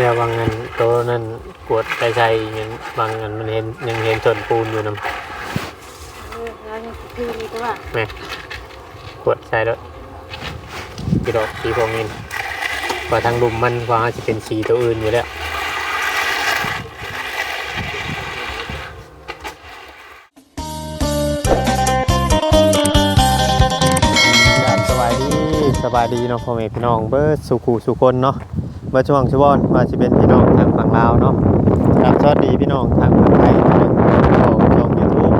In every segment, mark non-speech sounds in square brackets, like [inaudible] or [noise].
เดี๋ยวบางเงินโตวนั้นกวดใจใจเงินบางเงินมันเห็นยังเห็นชนปูนอยู่นำแล้วนี่คือมีตัวว่าแม่กวดใส่ด้วยสีดอกสีพวกนี้ว่าทางลุมมันกว่าจะเป็นสีตัวอื่นอยู่แล้วสบายดีสบายดีเนาะพ่อแม่พี่น้องเบิร์ดสุขูสุคนเนาะ เบิร์ดช่วงชวอนว่าจะเป็นพี่น้องทางฝั่งลาวเนาะครับสวัสดีพี่น้องทางฝั่งไทยของช่องยูทูบ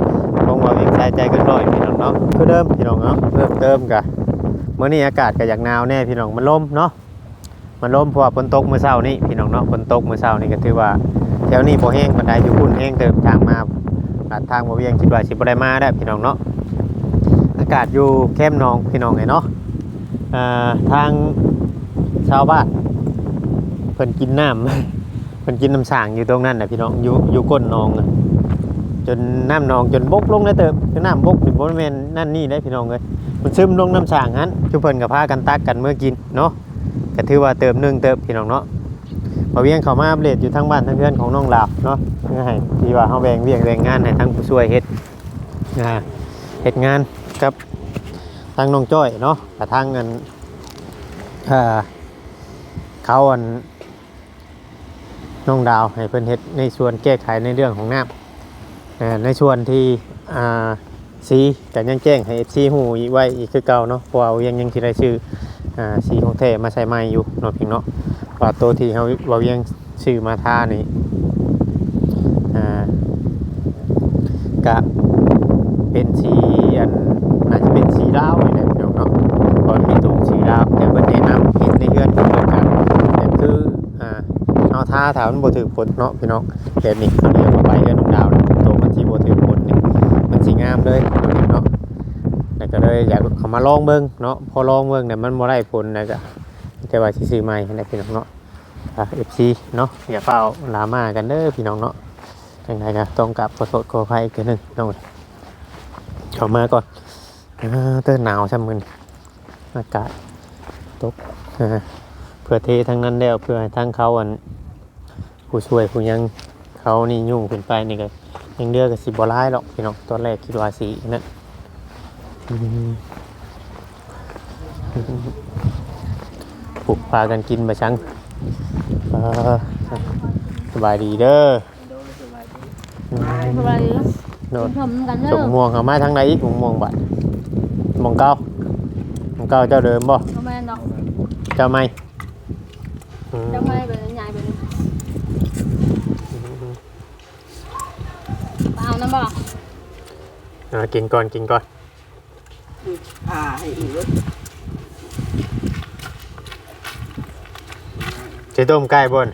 ของว่าวียงใจใจกันหน่อยพี่น้องเนาะคือเดิมพี่น้องเนาะเพิ่มเติมกะเมื่อนี้อากาศก็อยากหนาวแน่พี่น้องมันลมเนาะมันลมเพราะฝนตกเมื่อเช้านี้พี่น้องเนาะฝนตกเมื่อเช้านี้ก็ถือว่าแถวนี้บ่แห้งปานใดอยู่พุ่นแห้งเติมทางมาลาดทางบ่เวียงคิดว่าสิบ่ได้มาได้พี่น้องเนาะอากาศอยู่แคมนองพี่น้องไงเนาะอ่าทางชาวบ้าน พิ่นกินน้ำ เพิ่นกินน้ำสางอยู่ตรงนั้นนะพี่น้องอยู่อยู่ก้นนองอะจนน้ำนองจนบกลงได้เติบจนน้ำบกนี่บ่แม่นนั่นนี่ได้พี่น้องเอ้ยมันซึมลงน้ำสางหันทุกเพิ่นก็พากันตักกันเมื่อกินเนาะก็ถือว่าเติมหนึ่งเติบพี่น้องเนาะมาเวียงเขามาอัปเดตอยู่ทั้งบ้านทั้งเพื่อนของน้องลาวเนาะเพื่อให้ที่ว่าเฮาแบ่งเวียงแบ่งงานให้ทั้งผู้ช่วยเฮ็ดอ่าเฮ็ดงานกับทางน้องจ้อยเนาะกับทางเงินเขาอัน น้องดาวให้เพิ่นเฮ็ดในส่วนแก้ไขในเรื่องของน้ำในส่วนที่อ่าสีกันยังแจ้งให้ซีหูอีไว้อีกคือเก่าเนาะเพราะว่ายังยังสิได้ชื่ออ่าสีของแท้มาใส่ใหม่อยู่เนาะพี่เนาะว่าตัวที่เขาเรายังชื่อมาทานี่อ่ากะเป็นสี ถามมันบ่ถือผลเนาะพี่น้องแบบนี้เขาเรียกว่าใบเฮือนน้องดาวนะตัวมันสีบ่ถือผลนี่มันสีงามเลยเนาะแล้วก็เลยอยากเขามาลองเบิ่งเนาะพอลองเบิ่งเนี่ยมันบ่ได้ผลนะก็แต่ว่าซื้อใหม่นะพี่น้องเนาะเอ่า FC เนาะอย่าเฝ้าลามากันเด้อพี่น้องเนาะจังไดก็ต้องกลับขอโทษขออภัยอีกเทื่อหนึงน้องเข้ามาก่อนอ่าเต้นหนาวช่ำมึนอากาศตกฮะเพื่อเททั้งนั้นแล้วเพื่อให้ทั้งเขาอัน ผู้ช่วยผู้ยังเขานี่ยุ่งขึ้นไปนี่ก็ยังเดือกับสิบร้ายหรอกพี่น้องตอนแรกคิดว่าสีนั่นอืมผูกพากันกินมาชังเออสบายดีเด้ออืมสบายดีโนดผมกันเด้ส่องม่วงเขามาทางไหนอีกม่วงม่วงบัดม่วงเก้าม่วงเก้าเจ้าเดิมบ่ทำไมดอกเจ้าไม่อืมจะไม่เป็นใหญ่เป็นเปล่านะ บ่อ่ากินก่อนกินก่อนอ่าให้อีกรถจะต้มไก่บ่น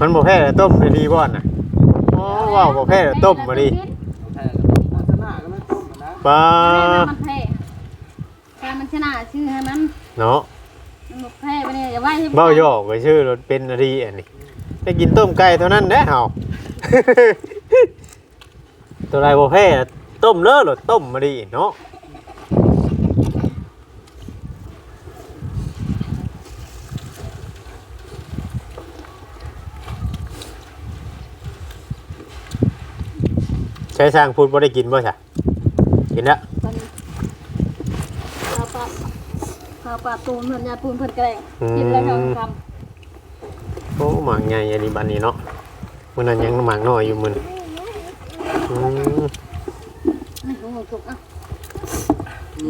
มันบ่แพ้แล้วต้มได้ดีบ่นน่ะอ๋อว้าวบ่แพ้แล้วต้มมาดีแทนลักษณะก็ไม่ต้มนะปลามันแพ้แพ้มันชนะชื่อให้มันเนาะมันบอกแพ้ไปเนี่ยอย่าไหว้ที่เบ้าหยอกไปชื่อรถเป็นนาดีอันนี้ได้กินต้มไก่เท่านั้นแหละเฮา ตัวไรบ่แพ้ต้มเลิศรถต้มมาดีเนาะใช้สร้างพูดบ่ได้กินบ่ใช่กินแล้วข้าวปลาข้าวปลาตูนเพิ่นยาปูนเพิ่นแกล้งกินแล้วเขาทโอ้หมากใหญ่อันนี้บันนี้เนาะมื้อนั้นยังหมากน้อยอยู่มื้อนี้ อืมำนี่หูถูกอะ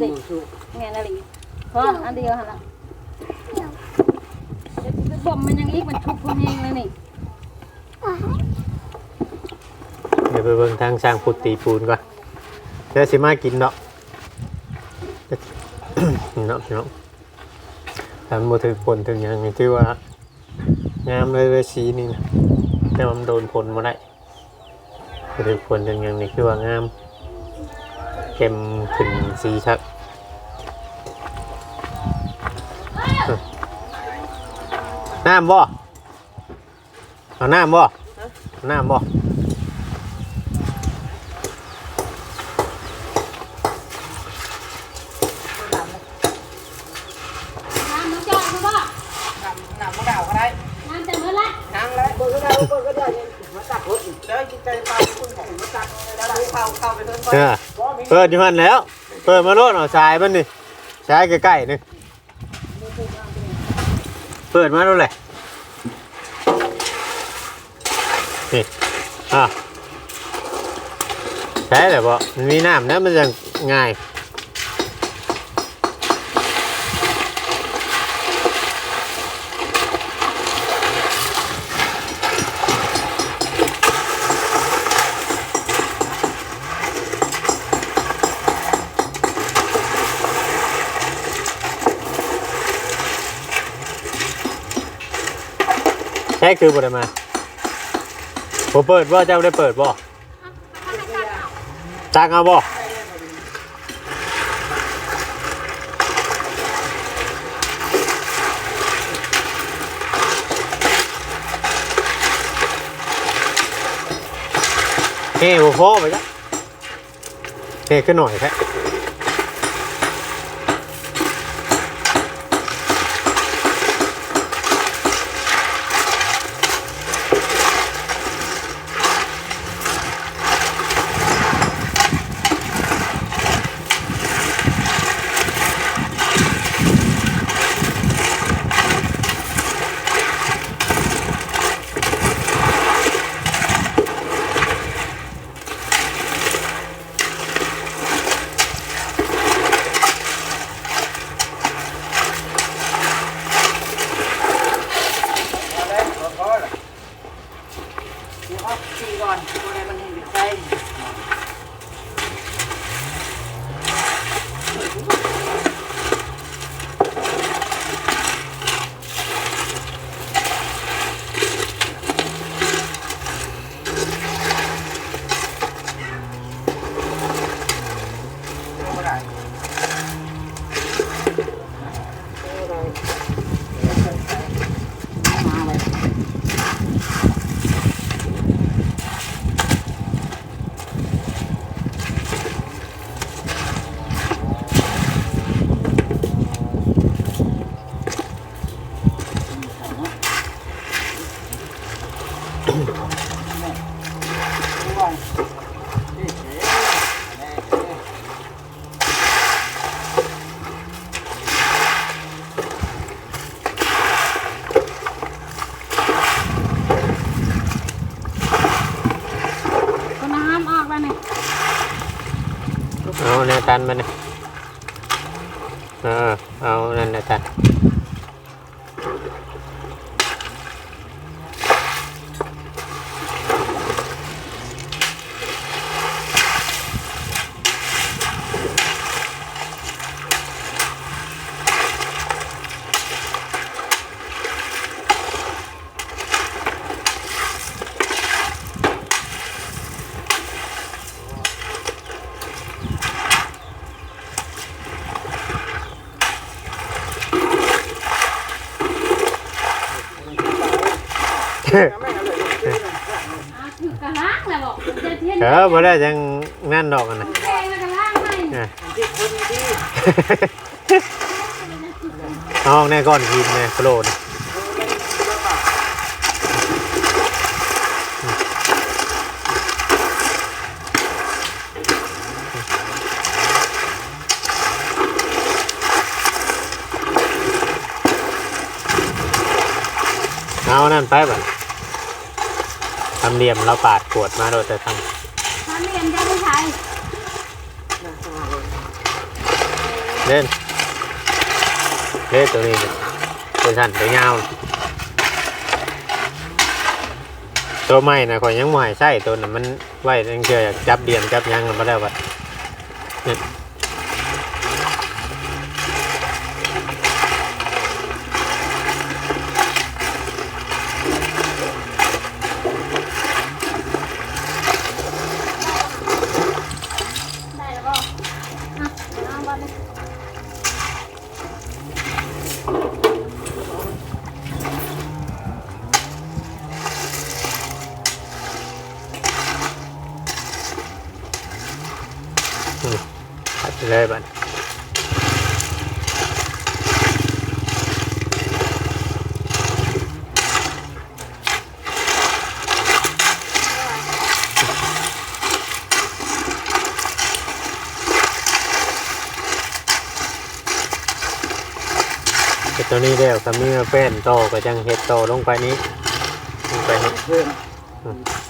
เด็กสุแง่นาลีพออันเดียวหันล่ะเดี๋ยวสิไปบ่มมันยังอีกมันทุกข์พวกนี้เลยนี่เดี๋ยวไปเบิ่งทางสร้างพุทธตีปูนก่อนเดี๋ยวสิมากินเนาะเนาะเนาะทำบ่ถึงผลถึงหยังนี่ถือว่างามเลยเลยสีนี่นะแต่มันโดนผลมาได้ บ่ถึงผลถึงยังนี่คือว่างามเข้มขึ้นสีครับน้ำบ่เอาน้ำบ่เอาน้ำบ่ น้ำมันจอดใช่ปะ นำนำมะกาวก็ได้ น้ำจะ เข้าเข้าไปเพิ่ม เออเปิดอยู่มันแล้ว เปิดมาโลดเอาสายมันนี่สายใกล้ๆนี่เปิดมาโลดเลยนี่อะใช่เลยบ่มันมีน้ำนะมันจะง่าย ช่คือบ่ได้มาบ่เปิดบ่เจ้าได้เปิดบ่ตักเอาบ่เฮ้บ่พอไปจ้ะเฮ้ขึ้นหน่อยแค่ Oh. [coughs] [coughs] ออบ่ได้จังนั่นดอกกันนะแกงแล้วกระล้างให้อะที่คนดีเอาแน่ก้อนกินเนี่ยโปรดเอานั่นไปบ่ทำเหลี่ยมเราปาดขวดมาโดยแต่ทา งถ้าเรียนจะไม่ใช้เล่นเล่นตัวนี้ตัวสั้นตัวยาวตัวใหม่นะข่อยยังไม่ใส่ตัวนั้นมันไว้ตั้งเชื่ออยากจับเดียมจับยังกันมาแล้วบัดเนี่ย เลยบัดตอนนี้แล้วสามีมาแป้นโตก็จังเห็ดโตลงไปนี้ลงไปนี้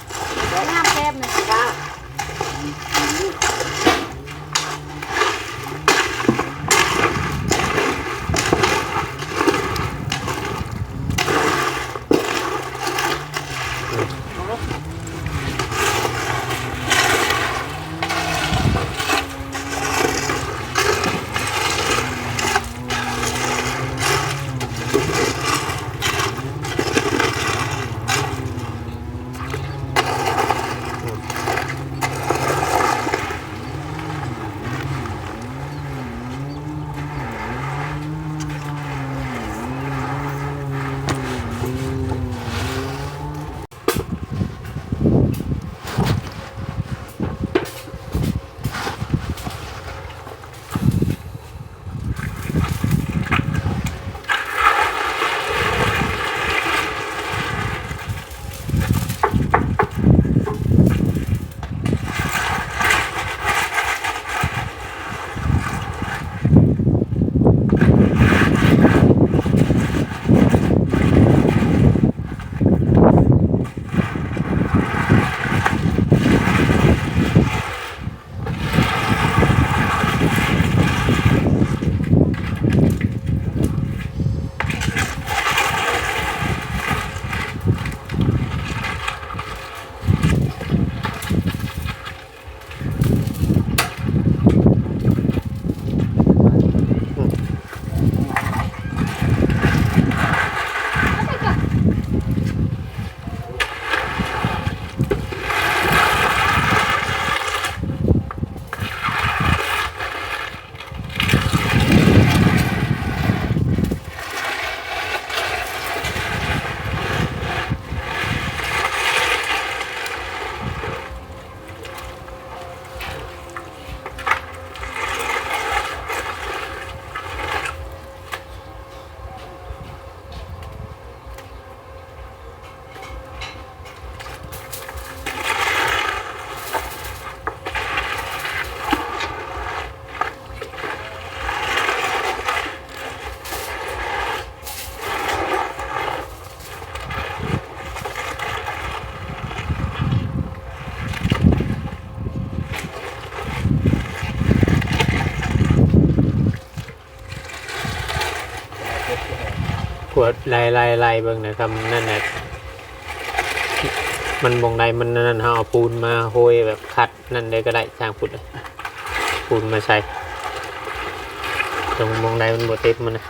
กวดลายลายล่เบิ่งนะครับนั่นแหละมันบงใดมันนั่นเอาปูนมาโหยแบบคัดนั่นเลยก็ได้สร้างพุดเลยปูนมาใส่ตรงบงใดมันบดเต็มมันนะ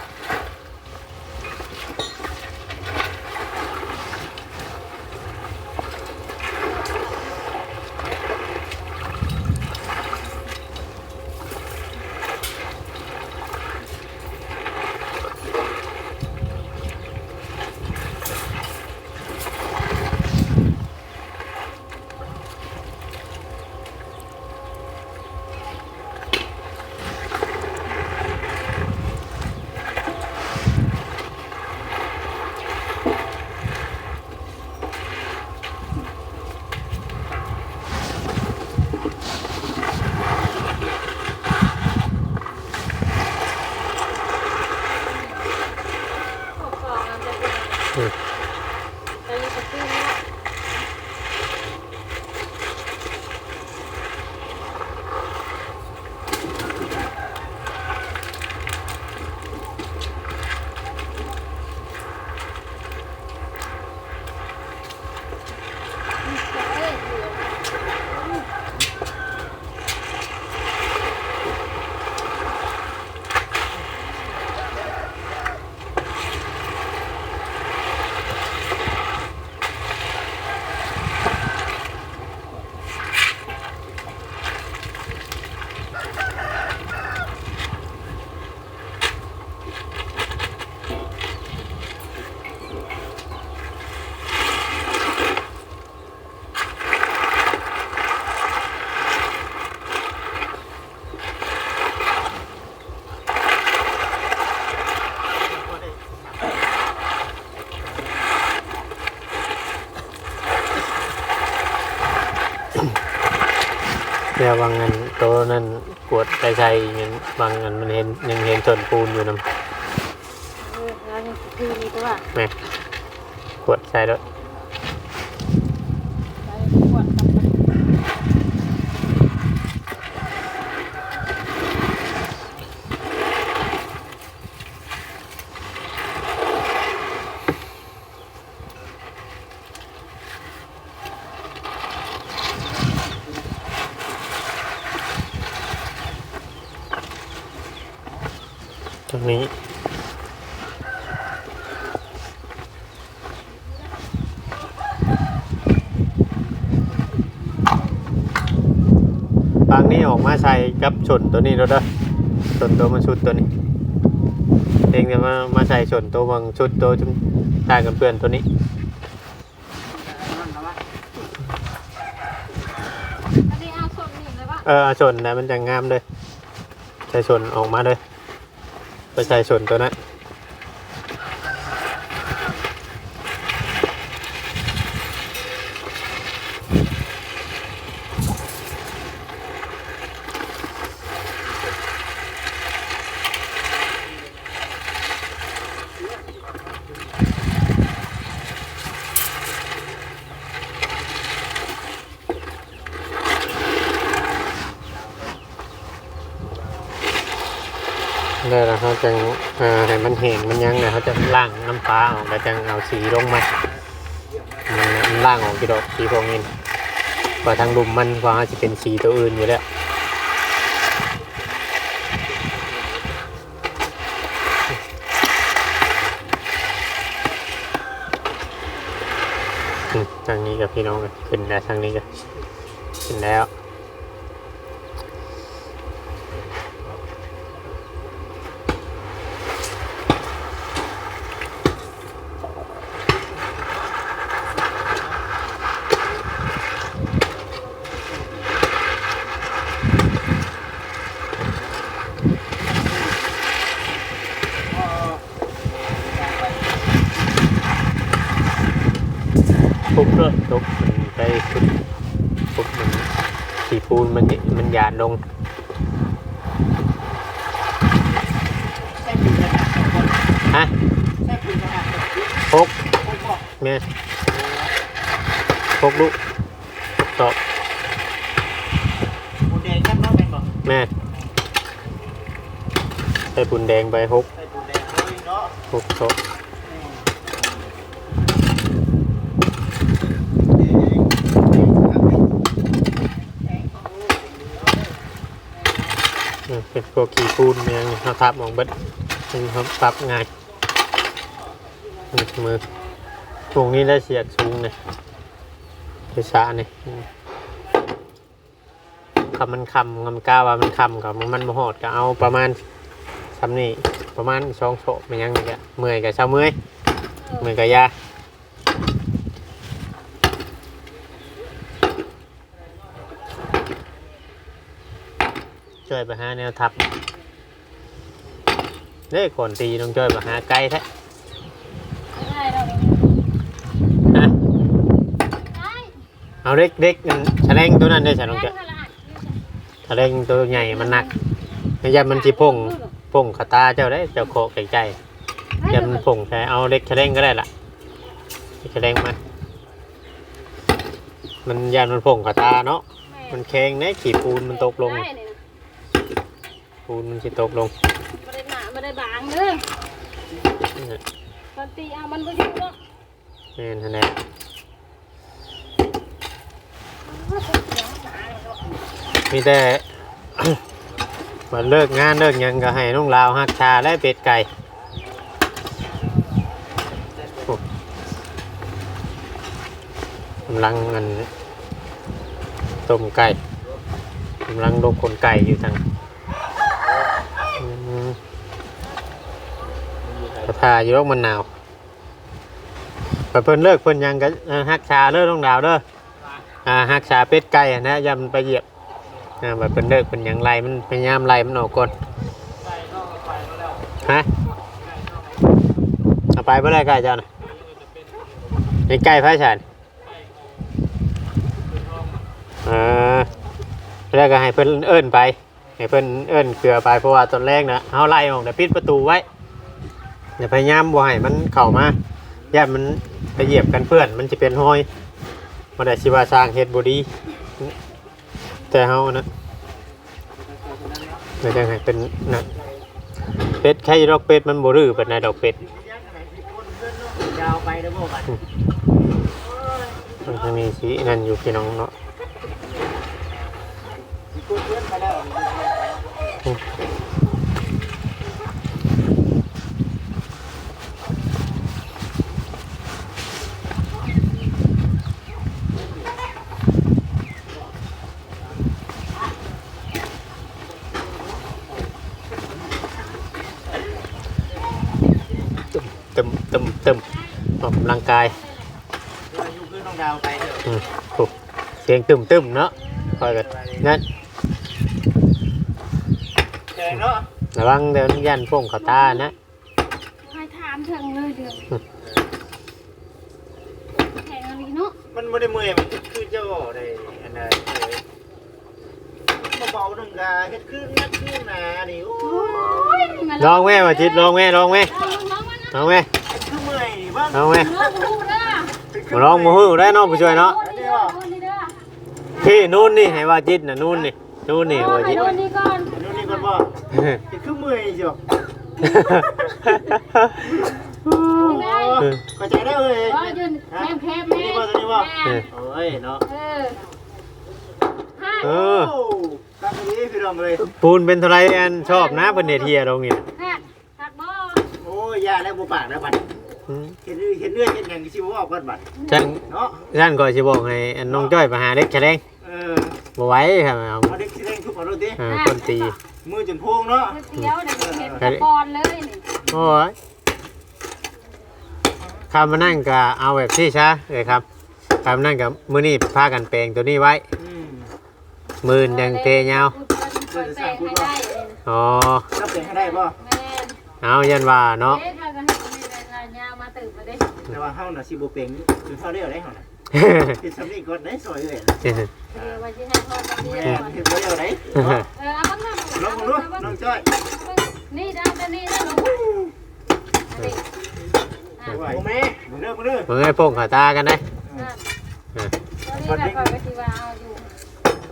เดี๋ยวบางอันโตนั่นกวดไปใส่ยังบางอันมันเห็นยังเห็นส่วนปูนอยู่นํเออซื้อนี่ตัวแม่ขวดใส่ด้วย ใส่ขวดกับมัน ตรงนี้บางนี้ออก มาใส่กับชนตัวนี้แล้วเด้อชนตัวมันชุดตัวนี้เองจะมามาใส่ชนตัวบางชุดตัวจุ่มตายกันเพื่อนตัวนี้นั่นนะวะอันนี้เอาส่วนนี้เลยป่ะเออเอาชนนะมันจะงามเลยใส่ชนออกมาเลยไปใส่ชนตัวนั้น ได้แล้วเขาจะเอ่อให้มันเห็นมันยังเนี่ยเขาจะล่างน้ำปลาออกแล้วจะเอาสีลงมามันล่างออกกี่ดอกสีพวกนี้กว่าทางดุมมันกว่าจะเป็นสีตัวอื่นอยู่แล้วทางนี้กับพี่น้องกันขึ้นแล้วทางนี้ก็ขึ้นแล้ว ทุบเลยทุบมันไปทุบทุบมันสีปูนมันมันหยาดลงใช่ปีกระดาษสองคนฮะใช่ปีกระดาษสองคนพกพวกบอกแม่พกลูกพกตอบแดงแค่น้องเป็นบอกแม่ใส่ปูนแดงไปหกหกตอบเออเป็น พวกขี้ปูนเนี่ยเขาทับมองเบิดมันเขาปรับง่ายมือตรงนี้ได้เสียกสูงเนี่ยไปสาเนี่ยคำมันคำคำกล้าว่ามันคำกับมันมาหอดก็เอาประมาณสำนี่ประมาณสองโฉบมันยังไงอะเมื่อยกับเช้าเมื่อยเมื่อยกับยา ช่วยไปหาแนวทับเล่คนตีต้องช่วยไปหาไกลแท้ไม่ได้เราฮะได้เอาเล็กเล็กนั่นแฉลงตัวนั้นได้ฉันต้องแค่จะขนาดแฉลงตัวใหญ่มันหนักไม่ใช่มันจีพงพงขาตาเจ้าได้เจ้าโคกใกล้ๆจะมันพงใช่เอาเล็กแฉลงก็ได้ล่ะแฉลงมามันยานมันพงขาตาเนาะมันแข็งเนี่ยขีปูนมันตกลงได้เลยนะ ปูนมันสิตกลงไม่ได้หนาไม่ได้บางเด้อตอนตีเอามันก็อยู่เนาะนี่นแหละมีแต่มาเลิกงานเลิกหยังก็ให้น้องลาวหักชาและเป็ดไก่โอ้กำลังอันต้มไก่กำลังลงคนไก่อยู่ทางอืม กระทาอยู่โรคมันหนาวไปเพิ่นเลิกเพิ่นยังก็เอ่อหักชาเลิกน้องดาวเด้ออ่าหักชาเป็ดไก่อะนะย่ามันไปเหยียบอ่าไปเพิ่นเลิกเพิ่นยังไล่มันพยายามไล่มันออกก่อนฮะเอาไปเมื่อไรไก่เจ้าน่ะไอ้ไก่พระฉันเออแล้วก็ให้เพิ่นเอิ้นไปให้เพิ่นเอิ้นเกลือไปเพราะว่าตอนแรกนะเฮาไล่ออกแต่ปิดประตูไว้ อย่าพยายามบ่ให้มันเข้ามาย่ามันไปเหยียบกันเพื่อน มันจะเป็นห้อยมันได้สิว่าสร้างเฮ็ดบ่ดี แต่เฮานะเดี๋ยวจะให้เป็นนะเป็ดแค่ดอกเป็ดมันบ่รื้อปานใดดอกเป็ดยาวไปด้อบ่บัดมันจะมีสีนั่นอยู่พี่น้องเนาะ กูเพื่อนไปแล้ว ตึมตึมตึมออกกำลังกายอยู่คือน้องดาวไปเด้ออืมโอ้เสียงตึมตึมเนาะคอยกันนั่นแดงเนาะระวังเดี๋ยวยันพงเขาตานะให้ถามถึงเลยเดือนแข่งอะไรเนาะมันบ่ได้เมื่อยมันคือเจ้าได้อันใดเบาๆนึงกาเฮ็ดคือนักคือหนานี่โอ้โอ้ยลองแม่มาจิตลองแม่ลองแม่ลองลองมานะลองแม่คือ เมื่อยนี่บ้างลองแม่ลองดูเด้อมาลองมาหูได้เนาะผู้ช่วยเนาะโอ้นี่เด้อโอ้นี่เด้อพี่นู่นนี่ให้ว่าจิตนะนู่นนี่นู่นนี่โอ้ว่าจิตให้โดนนี่ก่อนดูนี่ก่อนบ่เฮ็ดคือเมื่อยจ้ะได้เข้าใจได้เอ้ยก็ยืนแคบแคบแม่นี่บ่ตัวนี้บ่แม่โอ้ยเนาะเออห้าเอโอ้อครับนี้พี่น้องเอ้ยปูนเป็นเท่าไรอันชอบนะเป็นเนเทียตรงนี้ห้าหักบ่โอ้ยยาแล้วบ่ปากแล้วบัดอืม เห็นเห็นเลือดเห็นหยังสิบ่บอกก่อนบัดฉันเนาะฉันก็จะบอกให้อันน้องจ้อยไปหาเด็กแฉลงเออบ่ไหว้ครับเอาเอาเด็กสิเร่งทุบเอาโลดติอ่าคนตีมือจนพุงเนาะเดี๋ยวเดี๋ยวเห็นตะกอนเลยนี่โอ้ยคำมานั่งก็เอาแบบที่ช้าเลยครับคำนั่งกับมือนี่พากันแปลงตัวนี้ไว้อืมมือยังเตะยาวเปิดแปลงให้ได้อ๋อรับเป็นให้ได้บ่แม่เอายันว่าเนาะเอ๊ะถ้าจะให้ แต่ว่าเฮาน่ะสิบ่เป็นจนเท่าเดียวได้เฮาน่ะเฮ็ดสำนีก่อนได้ซอยเอ้ยเดี๋ยววันที่ให้พ่อจะเรียแม่กก่อนเฮ็ดบ่เดียวได้เออเอาบ้างนะลองดูน้องจ้อยนี่ดาวจะนี่นะลูกนี่อะโอ้แม่มึงเด้อมึงเด้อมึงให้พงขาตากันได้อะตอนนี้แบบไปที่ว่าเอาอยู่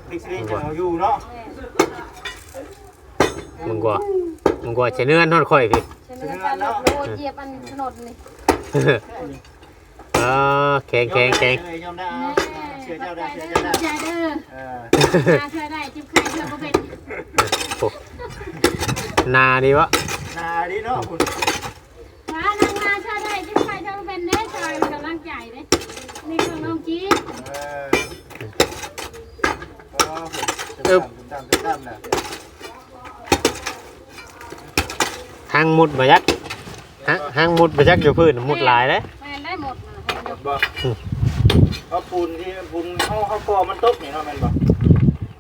เด็กสิเร่งจะเอาอยู่เนาะแม่มึงกว่ามึงกว่าจะเนื่อนทอดข่อยพี่ฉันเลือกการลดโลเหยียบอันถนนนี่เออแข็งแข็งแข็งยอมได้แม่เชื่อใจเจ้าได้เด้เชื่ออเจ้าได้ใจเด้อเออมาเชื่อได้จิ้มไข่เชื่อก็เป็นนาดีวะนาดีเนาะคุณมานางมาเชื่อได้จิ้มไข่เชื่อก็เป็นเด้จอยกำลังใจเด้นี่ของน้องจี๊ดเออเออตามตามน่ะหางมุดมายัก หางหางมุดมายักอยู่พื้นมุดหลายเลยแม่ได้หมดนะให้หมดบ่เพราะปูนที่ปูนเฮาเฮาก่อมันตกนี่เนาะแม่นบ่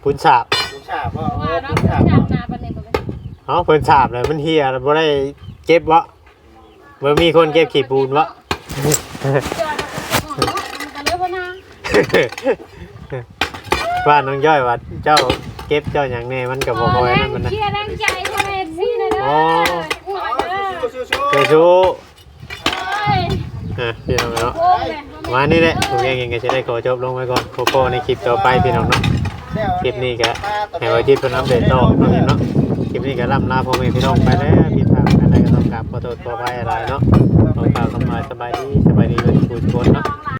ปูนสาบปูนฉาบบ่ว่าเออเราปูนจัฉาบบเนาะนาปันนี้ก็เป็นเอาปูนสาบเลยมันเฮียบ่ได้เก็บวะเมื่อมีคนเก็บขี้ปูนวะ จอยเราเป็นของเนาะมันก็เลยว่านาว่าน้องย่อยว่าเจ้าเก็บเจ้าอย่างแนี้มันกับบ่คอยนั่นมันนะ เชียร์แรงใจทำไมซี่นะเด้อ เจชูอะพี่น้องเนาะมานี่แหละผมเองเองก็จะได้ขอจบลงไว้ก่อนโคโค่ในคลิปต่อไปพี่น้องเนาะคลิปนี้ก็ให้ไว้ที่เพิ่นอัปเดตต่อเนาะพี่เนาะคลิปนี้ก็ล่ำลาพ่อแม่พี่น้องไปแล้วพี่ทางกันได้ก็ต้องกราบขอโทษขออภัยอะไรเนาะต้องกล่าวคำว่าสบายดีสบายดีเป็นผู้ชนเนาะ